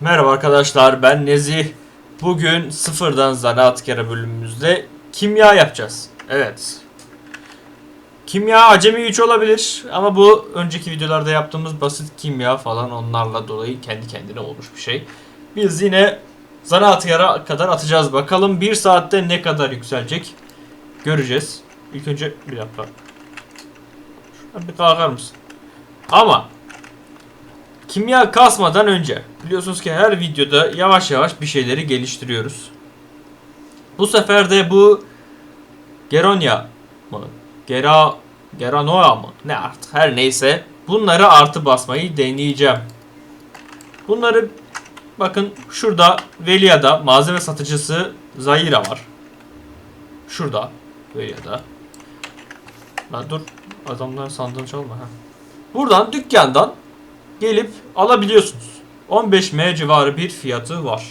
Merhaba arkadaşlar ben Nezih. Bugün sıfırdan zanaatkara bölümümüzde kimya yapacağız. Evet. Kimya acemi 3 olabilir ama bu önceki videolarda yaptığımız basit kimya falan onlarla dolayı kendi kendine olmuş bir şey. Biz yine zanaatkara kadar atacağız bakalım bir saatte ne kadar yükselecek göreceğiz. İlk önce bir dakika. Bir kalkar mısın? Ama Kimya kasmadan önce biliyorsunuz ki her videoda yavaş yavaş bir şeyleri geliştiriyoruz. Bu sefer de bu Geronya mı? Gera Geranoa mı? Ne artık her neyse bunları artı basmayı deneyeceğim. Bunları bakın şurada Velia'da malzeme satıcısı Zahira var. Şurada Velia'da. Lan dur adamların sandığını çalma ha. Buradan dükkandan gelip alabiliyorsunuz. 15M civarı bir fiyatı var.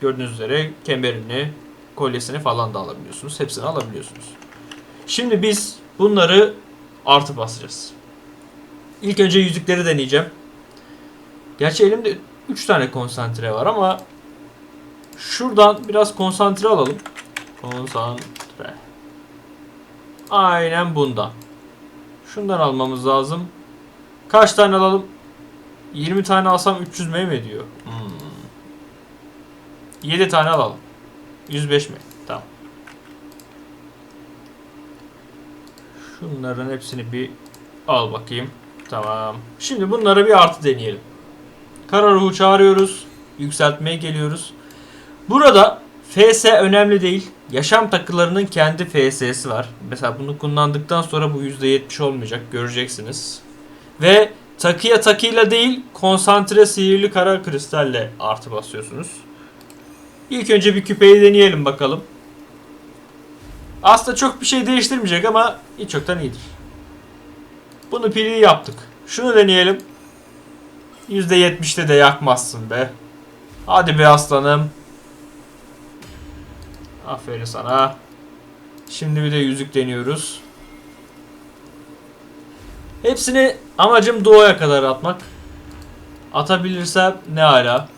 Gördüğünüz üzere kemerini, kolyesini falan da alabiliyorsunuz. Hepsini alabiliyorsunuz. Şimdi biz bunları artı basacağız. İlk önce yüzükleri deneyeceğim. Gerçi elimde 3 tane konsantre var ama şuradan biraz konsantre alalım. Konsantre. Aynen bundan. Şundan almamız lazım. Kaç tane alalım? 20 tane alsam 300 M mi ediyor? Hmm. 7 tane alalım. 105 mi? Tamam. Şunların hepsini bir al bakayım. Tamam. Şimdi bunlara bir artı deneyelim. Kara ruhu çağırıyoruz. Yükseltmeye geliyoruz. Burada FS önemli değil. Yaşam takılarının kendi FS'si var. Mesela bunu kullandıktan sonra bu %70 olmayacak. Göreceksiniz. Ve takıya takıyla değil konsantre sihirli kara kristalle artı basıyorsunuz. İlk önce bir küpeyi deneyelim bakalım. Aslında çok bir şey değiştirmeyecek ama hiç çoktan iyidir. Bunu pili yaptık. Şunu deneyelim. %70'te de yakmazsın be. Hadi be aslanım. Aferin sana. Şimdi bir de yüzük deniyoruz. Hepsini amacım doğaya kadar atmak. Atabilirsem ne hala.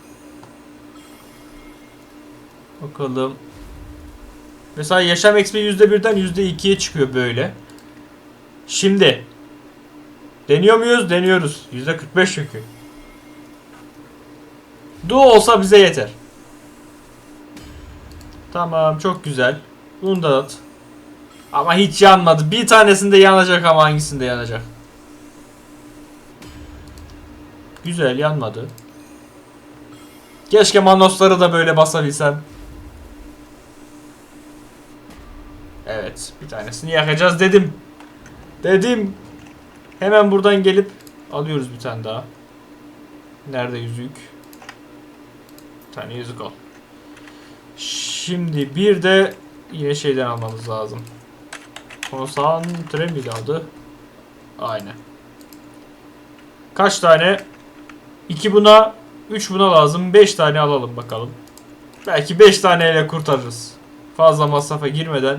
Bakalım. Mesela yaşam XP %1'den %2'ye çıkıyor böyle. Şimdi. Deniyor muyuz? Deniyoruz. %45 çünkü. Du olsa bize yeter. Tamam çok güzel. Bunu da at. Ama hiç yanmadı. Bir tanesinde yanacak ama hangisinde yanacak? Güzel yanmadı. Keşke manosları da böyle basabilsem. Evet bir tanesini yakacağız dedim. Dedim. Hemen buradan gelip alıyoruz bir tane daha. Nerede yüzük? Bir tane yüzük al. Şimdi bir de yine şeyden almamız lazım. Konsantre miydi adı? Aynen. Kaç tane? 2 buna, 3 buna lazım. 5 tane alalım bakalım. Belki 5 taneyle kurtarırız. Fazla masrafa girmeden.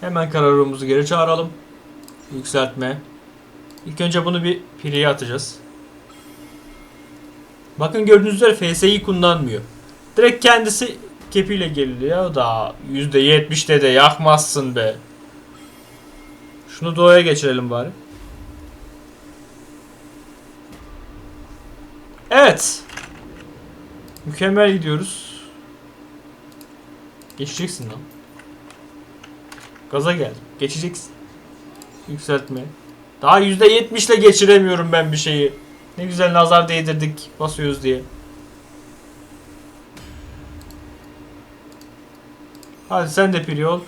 Hemen kararımızı geri çağıralım. Yükseltme. İlk önce bunu bir piliye atacağız. Bakın gördüğünüz üzere FS'yi kullanmıyor. Direkt kendisi kepiyle geliyor da %70'de de yakmazsın be. Şunu doğaya geçirelim bari. Evet. Mükemmel gidiyoruz. Geçeceksin lan. Gaza geldim. Geçeceksin. Yükseltme. Daha %70 ile geçiremiyorum ben bir şeyi. Ne güzel nazar değdirdik basıyoruz diye. Hadi sen de piri ol.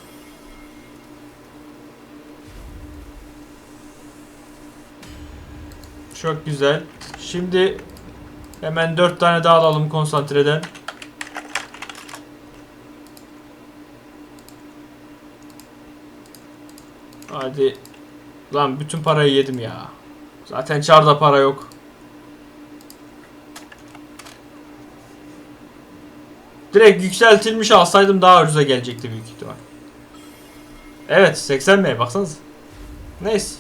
Çok güzel. Şimdi hemen 4 tane daha alalım konsantreden. Hadi. Lan bütün parayı yedim ya. Zaten çarda para yok. Direkt yükseltilmiş alsaydım daha ucuza gelecekti büyük ihtimal. Evet 80 M baksanız. Neyse.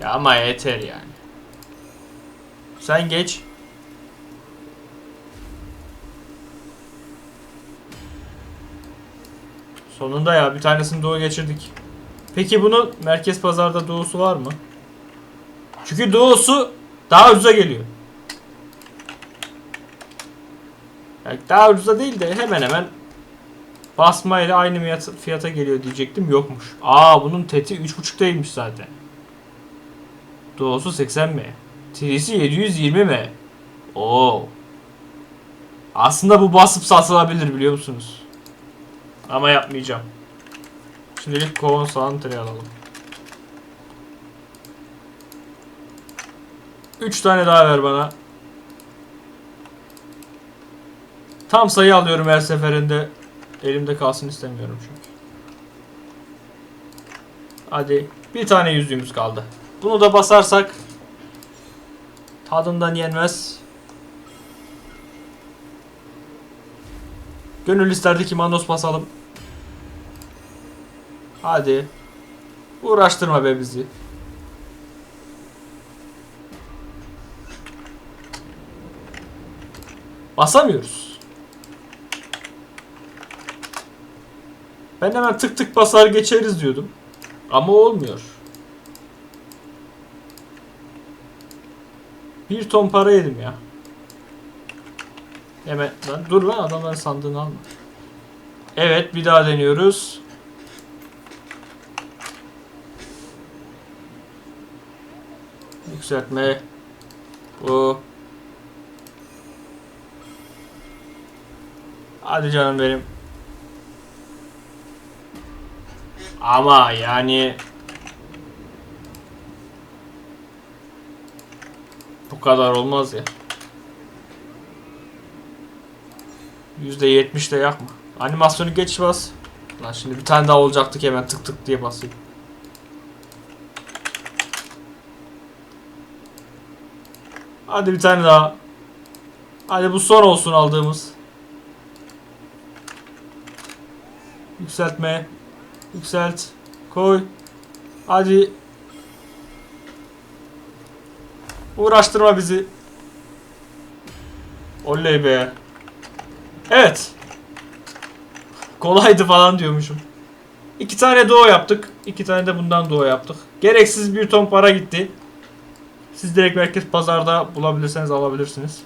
Ya ama yeter yani. Sen geç. Sonunda ya bir tanesini doğu geçirdik. Peki bunun merkez pazarda doğusu var mı? Çünkü doğusu daha ucuza geliyor. Yani daha ucuza değil de hemen hemen basma ile aynı fiyat- fiyata geliyor diyecektim yokmuş. Aa bunun teti 3.5'taymış zaten. Doğusu 80 mi? T'si 720 mi? Oo. Aslında bu basıp satılabilir biliyor musunuz? Ama yapmayacağım. Şimdilik kovan soğan tere alalım. 3 tane daha ver bana. Tam sayı alıyorum her seferinde. Elimde kalsın istemiyorum çünkü. Hadi. Bir tane yüzüğümüz kaldı. Bunu da basarsak tadından yenmez. Gönül isterdi ki Manos basalım. Hadi. Uğraştırma be bizi. Basamıyoruz. Ben hemen tık tık basar geçeriz diyordum. Ama olmuyor. Bir ton para yedim ya. Hemen lan dur lan adamların sandığını alma. Evet bir daha deniyoruz. Yükseltme. Bu. Hadi canım benim. Ama yani kadar olmaz ya. %70 de yakma. Animasyonu geç bas. Lan şimdi bir tane daha olacaktı ki hemen tık tık diye basayım. Hadi bir tane daha. Hadi bu son olsun aldığımız. Yükseltme. Yükselt. Koy. Hadi. Uğraştırma bizi. Oley be. Evet. Kolaydı falan diyormuşum. İki tane doğu yaptık. iki tane de bundan doğu yaptık. Gereksiz bir ton para gitti. Siz direkt merkez pazarda bulabilirseniz alabilirsiniz.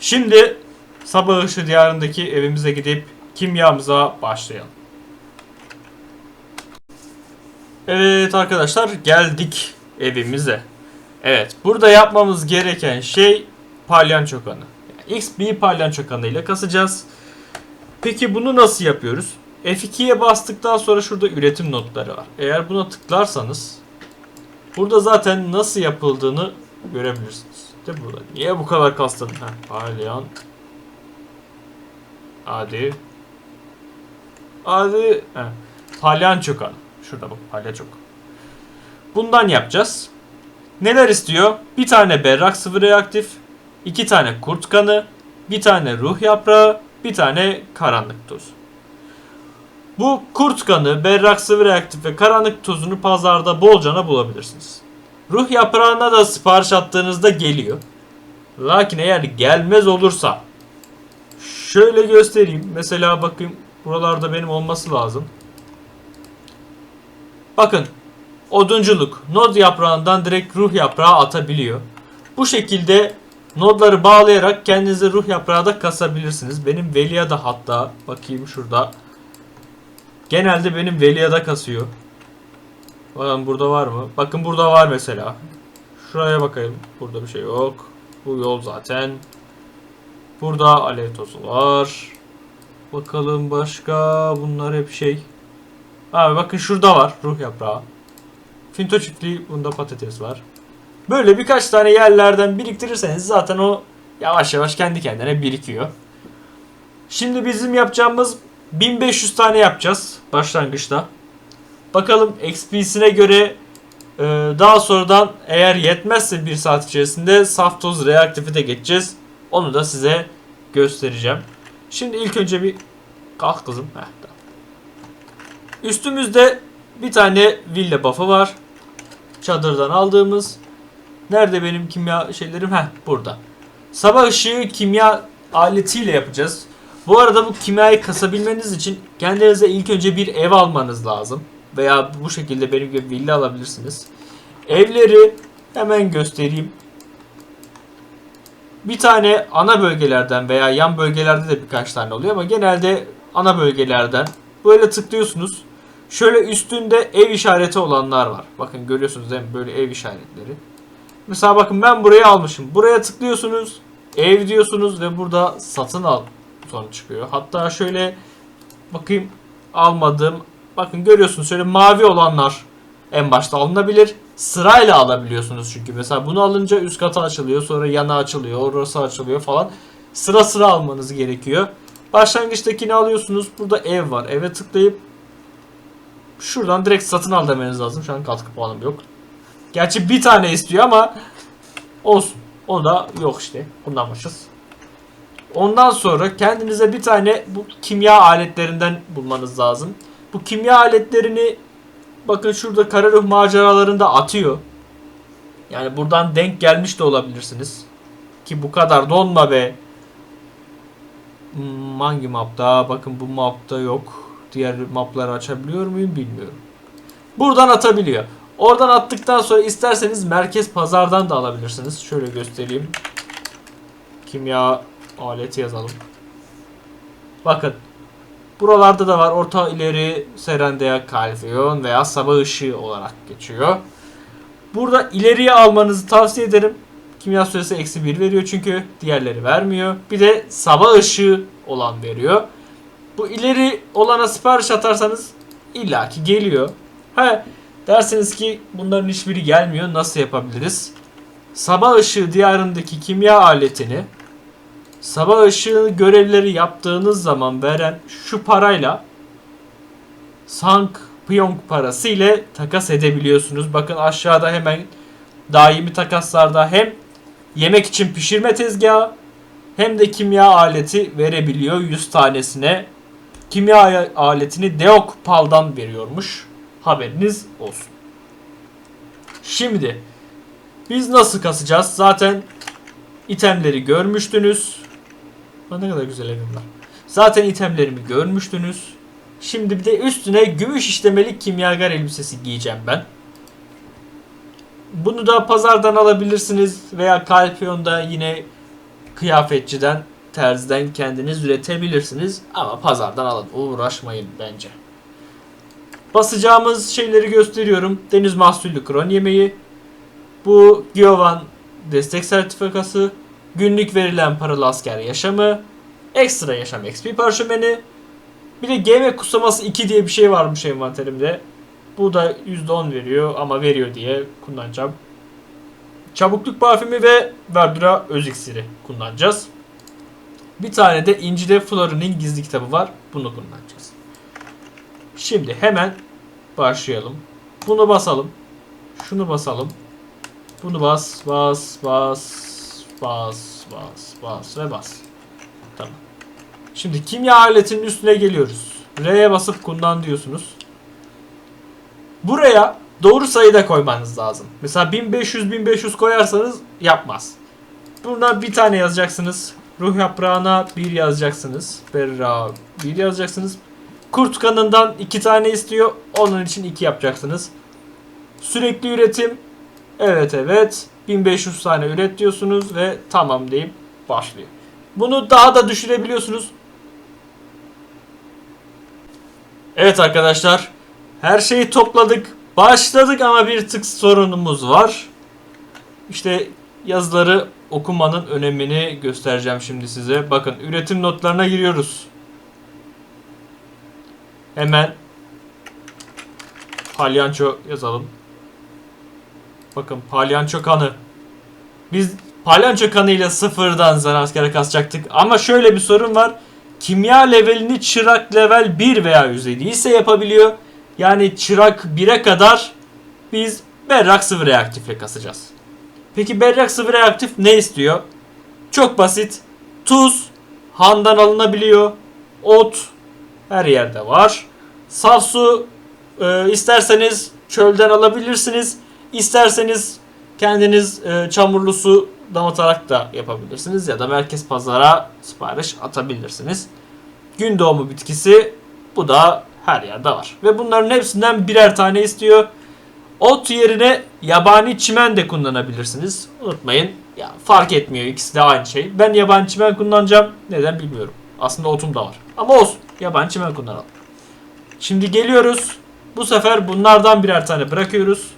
Şimdi Sabah Işığı diyarındaki evimize gidip kimyamıza başlayalım. Evet arkadaşlar geldik evimize. Evet burada yapmamız gereken şey palyanço kanı. Yani XP palyanço kanı ile kasacağız. Peki bunu nasıl yapıyoruz? F2'ye bastıktan sonra şurada üretim notları var. Eğer buna tıklarsanız burada zaten nasıl yapıldığını görebilirsiniz. De burada. Niye bu kadar kastın? Ha, palyan. Hadi. Hadi. Ha. Palyanço kanı. Şurada bak palyaçok. Bundan yapacağız. Neler istiyor? Bir tane berrak sıvı reaktif, iki tane kurt kanı, bir tane ruh yaprağı, bir tane karanlık toz. Bu kurt kanı, berrak sıvı reaktif ve karanlık tozunu pazarda bolcana bulabilirsiniz. Ruh yaprağına da sipariş attığınızda geliyor. Lakin eğer gelmez olursa şöyle göstereyim. Mesela bakın buralarda benim olması lazım. Bakın odunculuk nod yaprağından direkt ruh yaprağı atabiliyor. Bu şekilde nodları bağlayarak kendinize ruh yaprağı da kasabilirsiniz. Benim Velia da hatta bakayım şurada. Genelde benim Velia da kasıyor. Bakın burada var mı? Bakın burada var mesela. Şuraya bakayım. Burada bir şey yok. Bu yol zaten. Burada alev tozu var. Bakalım başka. Bunlar hep şey. Abi bakın şurada var ruh yaprağı. Finto çiftliği bunda patates var. Böyle birkaç tane yerlerden biriktirirseniz zaten o yavaş yavaş kendi kendine birikiyor. Şimdi bizim yapacağımız 1500 tane yapacağız başlangıçta. Bakalım XP'sine göre e, daha sonradan eğer yetmezse bir saat içerisinde saf toz reaktifi de geçeceğiz. Onu da size göstereceğim. Şimdi ilk önce bir kalk kızım. Heh, tamam. Üstümüzde bir tane villa buff'ı var. Çadırdan aldığımız. Nerede benim kimya şeylerim? Heh burada. Sabah ışığı kimya aletiyle yapacağız. Bu arada bu kimyayı kasabilmeniz için kendinize ilk önce bir ev almanız lazım. Veya bu şekilde benim gibi villa alabilirsiniz. Evleri hemen göstereyim. Bir tane ana bölgelerden veya yan bölgelerde de birkaç tane oluyor ama genelde ana bölgelerden böyle tıklıyorsunuz. Şöyle üstünde ev işareti olanlar var. Bakın görüyorsunuz değil mi? Böyle ev işaretleri. Mesela bakın ben burayı almışım. Buraya tıklıyorsunuz. Ev diyorsunuz ve burada satın al sonu çıkıyor. Hatta şöyle bakayım almadığım bakın görüyorsunuz şöyle mavi olanlar en başta alınabilir. Sırayla alabiliyorsunuz çünkü. Mesela bunu alınca üst katı açılıyor. Sonra yana açılıyor. Orası açılıyor falan. Sıra sıra almanız gerekiyor. Başlangıçtakini alıyorsunuz. Burada ev var. Eve tıklayıp şuradan direkt satın al demeniz lazım. Şu an katkı puanım yok. Gerçi bir tane istiyor ama olsun. O da yok işte. Kullanmışız. Ondan sonra kendinize bir tane bu kimya aletlerinden bulmanız lazım. Bu kimya aletlerini bakın şurada kara ruh maceralarında atıyor. Yani buradan denk gelmiş de olabilirsiniz. Ki bu kadar donma be. Hmm, hangi mapta? Bakın bu mapta yok. Diğer mapları açabiliyor muyum bilmiyorum. Buradan atabiliyor. Oradan attıktan sonra isterseniz merkez pazardan da alabilirsiniz. Şöyle göstereyim. Kimya aleti yazalım. Bakın. Buralarda da var. Orta ileri serendea kalsiyon veya sabah ışığı olarak geçiyor. Burada ileriye almanızı tavsiye ederim. Kimya süresi eksi 1 veriyor çünkü. Diğerleri vermiyor. Bir de sabah ışığı olan veriyor. Bu ileri olana sipariş atarsanız illaki geliyor. Ha derseniz ki bunların hiçbiri gelmiyor. Nasıl yapabiliriz? Sabah ışığı diyarındaki kimya aletini sabah ışığı görevleri yaptığınız zaman veren şu parayla Sank Pyong parası ile takas edebiliyorsunuz. Bakın aşağıda hemen daimi takaslarda hem yemek için pişirme tezgahı hem de kimya aleti verebiliyor 100 tanesine. Kimya aletini Deokpal'dan veriyormuş. Haberiniz olsun. Şimdi biz nasıl kasacağız? Zaten itemleri görmüştünüz. Ne kadar güzel evim var. Zaten itemlerimi görmüştünüz. Şimdi bir de üstüne gümüş işlemeli kimyager elbisesi giyeceğim ben. Bunu da pazardan alabilirsiniz veya Kalpiyon'da yine kıyafetçiden, terziden kendiniz üretebilirsiniz. Ama pazardan alın. Uğraşmayın bence. Basacağımız şeyleri gösteriyorum. Deniz mahsullü kron yemeği. Bu Giovan destek sertifikası. Günlük verilen paralı asker yaşamı. Ekstra yaşam XP parşömeni. Bir de GM kusaması 2 diye bir şey varmış envanterimde. Bu da %10 veriyor ama veriyor diye kullanacağım. Çabukluk parfümü ve Verdura öz iksiri kullanacağız. Bir tane de İncide Flora'nın gizli kitabı var. Bunu kullanacağız. Şimdi hemen başlayalım. Bunu basalım. Şunu basalım. Bunu bas, bas, bas, bas, bas, bas ve bas. Tamam. Şimdi kimya aletinin üstüne geliyoruz. R'ye basıp kullan diyorsunuz. Buraya doğru sayı da koymanız lazım. Mesela 1500 1500 koyarsanız yapmaz. Buradan bir tane yazacaksınız. Ruh yaprağına 1 yazacaksınız. Berra 1 yazacaksınız. Kurt kanından 2 tane istiyor. Onun için 2 yapacaksınız. Sürekli üretim. Evet evet. 1500 tane üret diyorsunuz ve tamam deyip başlıyor. Bunu daha da düşürebiliyorsunuz. Evet arkadaşlar. Her şeyi topladık. Başladık ama bir tık sorunumuz var. İşte yazıları okumanın önemini göstereceğim şimdi size. Bakın üretim notlarına giriyoruz. Hemen palyanço yazalım. Bakın palyanço kanı. Biz palyanço kanıyla sıfırdan zanaatkara kasacaktık. Ama şöyle bir sorun var. Kimya levelini çırak level 1 veya üzeri ise yapabiliyor. Yani çırak 1'e kadar biz berrak sıvı reaktifle kasacağız. Peki berrak sıvı reaktif ne istiyor? Çok basit. Tuz handan alınabiliyor. Ot her yerde var. Saf su e, isterseniz çölden alabilirsiniz. İsterseniz kendiniz e, çamurlu su damıtarak da yapabilirsiniz ya da merkez pazara sipariş atabilirsiniz. Gün doğumu bitkisi bu da her yerde var. Ve bunların hepsinden birer tane istiyor. Ot yerine yabani çimen de kullanabilirsiniz. Unutmayın ya fark etmiyor ikisi de aynı şey. Ben yabani çimen kullanacağım. Neden bilmiyorum. Aslında otum da var. Ama olsun. Yabani çimen kullanalım. Şimdi geliyoruz. Bu sefer bunlardan birer tane bırakıyoruz.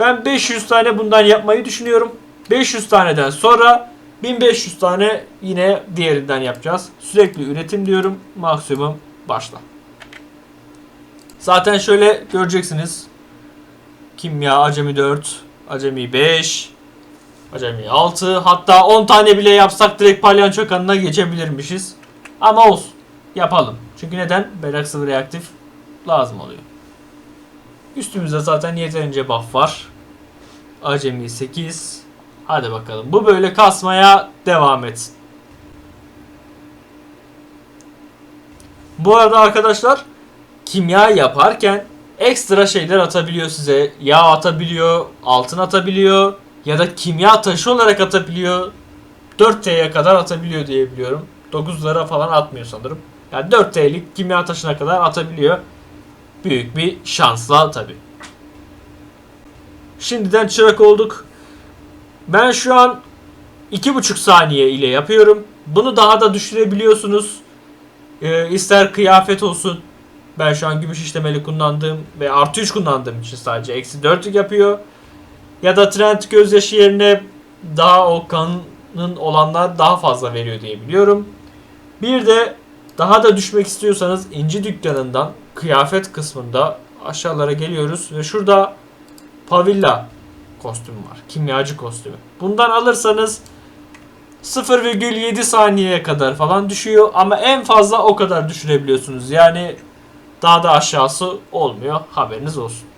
Ben 500 tane bundan yapmayı düşünüyorum. 500 taneden sonra 1500 tane yine diğerinden yapacağız. Sürekli üretim diyorum. Maksimum başla. Zaten şöyle göreceksiniz. Kimya acemi 4, acemi 5, acemi 6 hatta 10 tane bile yapsak direkt palyanço kanına geçebilirmişiz. Ama olsun. Yapalım. Çünkü neden? Berrak sıvı reaktif lazım oluyor. Üstümüzde zaten yeterince buff var. Acemi 8. Hadi bakalım. Bu böyle kasmaya devam etsin. Bu arada arkadaşlar kimya yaparken ekstra şeyler atabiliyor size. Yağ atabiliyor, altın atabiliyor ya da kimya taşı olarak atabiliyor. 4T'ye kadar atabiliyor diye biliyorum. 9'lara falan atmıyor sanırım. Yani 4T'lik kimya taşına kadar atabiliyor. Büyük bir şansla tabi. Şimdiden çırak olduk. Ben şu an 2,5 saniye ile yapıyorum. Bunu daha da düşürebiliyorsunuz. Ee, ister kıyafet olsun. Ben şu an gümüş işlemeli kullandığım ve artı 3 kullandığım için sadece eksi 4 yapıyor. Ya da trend gözyaşı yerine daha o kanın olanlar daha fazla veriyor diye biliyorum. Bir de daha da düşmek istiyorsanız inci dükkanından kıyafet kısmında aşağılara geliyoruz ve şurada Pavilla kostümü var. Kimyacı kostümü. Bundan alırsanız 0,7 saniyeye kadar falan düşüyor ama en fazla o kadar düşürebiliyorsunuz. Yani daha da aşağısı olmuyor. Haberiniz olsun.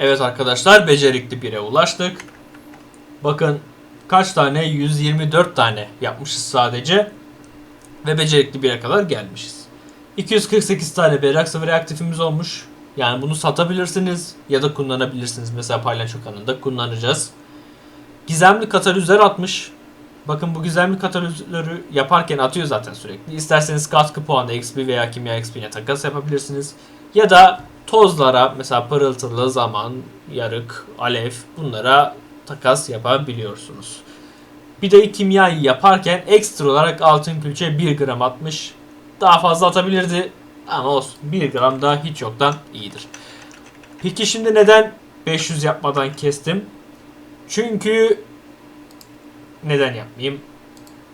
Evet arkadaşlar becerikli bire ulaştık. Bakın kaç tane? 124 tane yapmışız sadece. Ve becerikli bire kadar gelmişiz. 248 tane berrak sıvı reaktifimiz olmuş. Yani bunu satabilirsiniz ya da kullanabilirsiniz. Mesela paylaşım kanalında kullanacağız. Gizemli katalizör atmış. Bakın bu gizemli katalizörü yaparken atıyor zaten sürekli. İsterseniz katkı puanı XP veya kimya XP ile takas yapabilirsiniz. Ya da tozlara mesela pırıltılı zaman, yarık, alev bunlara takas yapabiliyorsunuz. De kimyayı yaparken ekstra olarak altın külçe 1 gram atmış. Daha fazla atabilirdi ama olsun 1 gram da hiç yoktan iyidir. Peki şimdi neden 500 yapmadan kestim? Çünkü neden yapmayayım?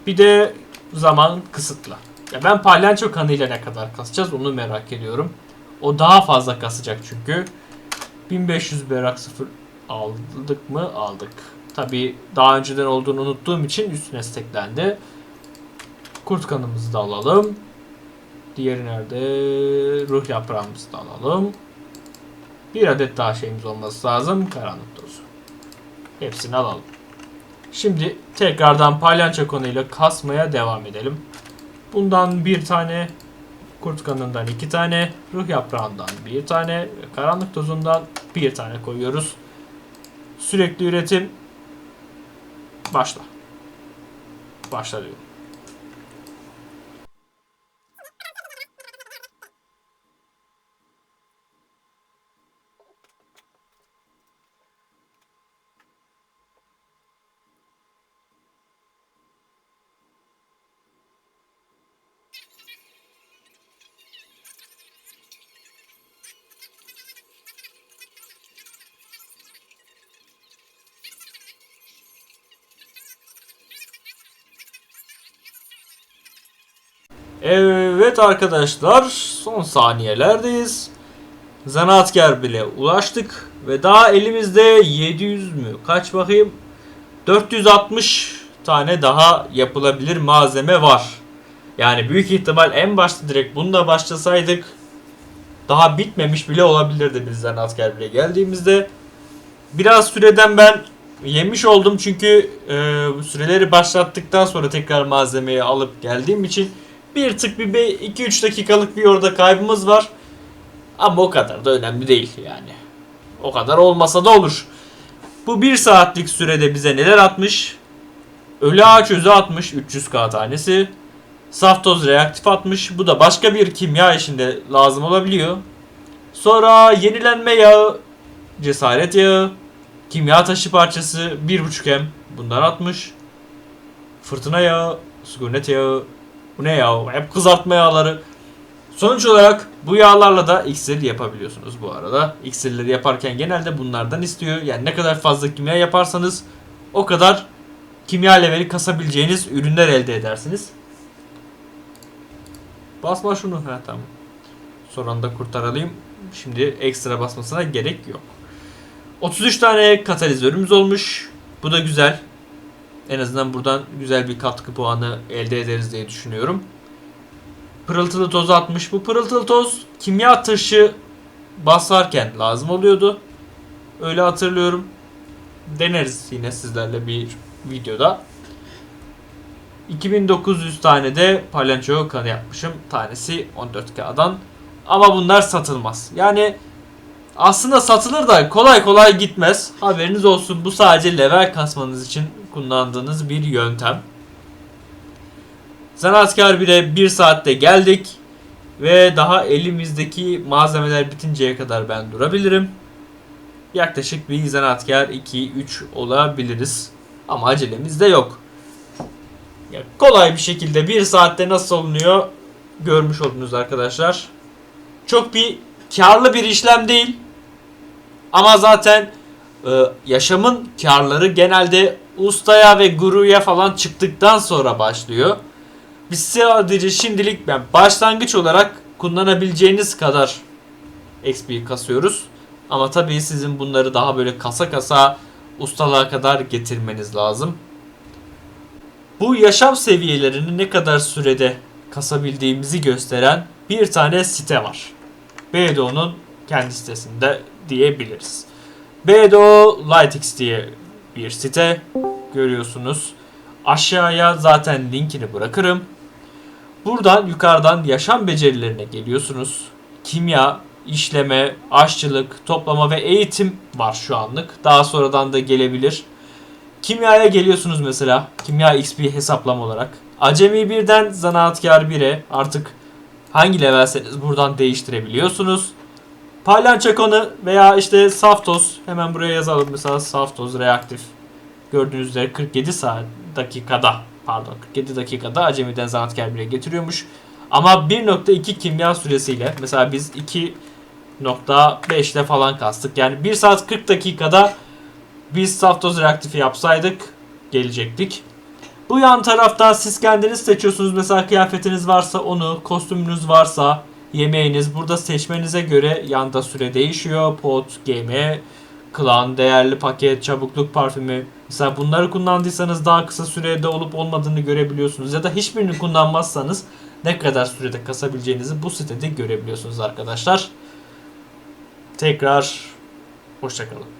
Bir de zaman kısıtlı. Ya ben palyanço kanıyla ne kadar kasacağız onu merak ediyorum. O daha fazla kasacak çünkü. 1500 berrak sıfır aldık mı? Aldık. Tabi daha önceden olduğunu unuttuğum için üstüne steklendi. Kurt kanımızı da alalım. Diğeri nerede? Ruh yaprağımızı da alalım. Bir adet daha şeyimiz olması lazım. Karanlık tozu. Hepsini alalım. Şimdi tekrardan palyanço konuyla kasmaya devam edelim. Bundan bir tane Kurt kanından iki tane, ruh yaprağından bir tane ve karanlık tozundan bir tane koyuyoruz. Sürekli üretim başla. Başla diyorum. Evet arkadaşlar son saniyelerdeyiz. zanaatkar bile ulaştık ve daha elimizde 700 mü kaç bakayım 460 tane daha yapılabilir malzeme var. Yani büyük ihtimal en başta direkt bununla başlasaydık daha bitmemiş bile olabilirdi biz zanaatkar bile geldiğimizde. Biraz süreden ben yemiş oldum çünkü e, süreleri başlattıktan sonra tekrar malzemeyi alıp geldiğim için bir tık bir 2-3 dakikalık bir orada kaybımız var. Ama o kadar da önemli değil yani. O kadar olmasa da olur. Bu 1 saatlik sürede bize neler atmış? Ölü ağaç özü atmış 300k tanesi. Saf toz reaktif atmış. Bu da başka bir kimya işinde lazım olabiliyor. Sonra yenilenme yağı, cesaret yağı, kimya taşı parçası 1.5 m bunlar atmış. Fırtına yağı, sükunet yağı, bu ne yağı? Hep kızartma yağları. Sonuç olarak bu yağlarla da iksir yapabiliyorsunuz bu arada. İksirleri yaparken genelde bunlardan istiyor. Yani ne kadar fazla kimya yaparsanız o kadar kimya leveli kasabileceğiniz ürünler elde edersiniz. Basma şunu. Ha tamam. Son anda kurtaralım. Şimdi ekstra basmasına gerek yok. 33 tane katalizörümüz olmuş. Bu da güzel. En azından buradan güzel bir katkı puanı elde ederiz diye düşünüyorum. Pırıltılı toz atmış. Bu pırıltılı toz kimya taşı basarken lazım oluyordu. Öyle hatırlıyorum. Deneriz yine sizlerle bir videoda. 2900 tane de palyaço kanı yapmışım. Tanesi 14K'dan. Ama bunlar satılmaz. Yani aslında satılır da kolay kolay gitmez. Haberiniz olsun bu sadece level kasmanız için kullandığınız bir yöntem. Zanaatkar 1'e 1 saatte geldik. Ve daha elimizdeki malzemeler bitinceye kadar ben durabilirim. Yaklaşık bir zanaatkar 2-3 olabiliriz. Ama acelemiz de yok. Ya kolay bir şekilde bir saatte nasıl olunuyor görmüş oldunuz arkadaşlar. Çok bir karlı bir işlem değil. Ama zaten e, yaşamın karları genelde ustaya ve guruya falan çıktıktan sonra başlıyor. Biz sadece şimdilik ben başlangıç olarak kullanabileceğiniz kadar XP kasıyoruz. Ama tabii sizin bunları daha böyle kasa kasa ustalığa kadar getirmeniz lazım. Bu yaşam seviyelerini ne kadar sürede kasabildiğimizi gösteren bir tane site var. BDO'nun kendi sitesinde diyebiliriz. BDO Lightx diye bir site görüyorsunuz. Aşağıya zaten linkini bırakırım. Buradan yukarıdan yaşam becerilerine geliyorsunuz. Kimya, işleme, aşçılık, toplama ve eğitim var şu anlık. Daha sonradan da gelebilir. Kimyaya geliyorsunuz mesela. Kimya XP hesaplama olarak. Acemi birden zanaatkar 1'e artık hangi levelseniz buradan değiştirebiliyorsunuz. Palyanço kanı veya işte saf toz hemen buraya yazalım mesela saf toz reaktif. Gördüğünüz üzere 47 saat dakikada pardon 47 dakikada acemiden zanaatkar 1'e getiriyormuş. Ama 1.2 kimya süresiyle mesela biz 2.5 ile falan kastık. Yani 1 saat 40 dakikada biz saf toz reaktifi yapsaydık gelecektik. Bu yan tarafta siz kendiniz seçiyorsunuz. Mesela kıyafetiniz varsa onu, kostümünüz varsa yemeğiniz. Burada seçmenize göre yanda süre değişiyor. Pot, gemi, klan, değerli paket, çabukluk parfümü. Mesela bunları kullandıysanız daha kısa sürede olup olmadığını görebiliyorsunuz. Ya da hiçbirini kullanmazsanız ne kadar sürede kasabileceğinizi bu sitede görebiliyorsunuz arkadaşlar. Tekrar hoşçakalın.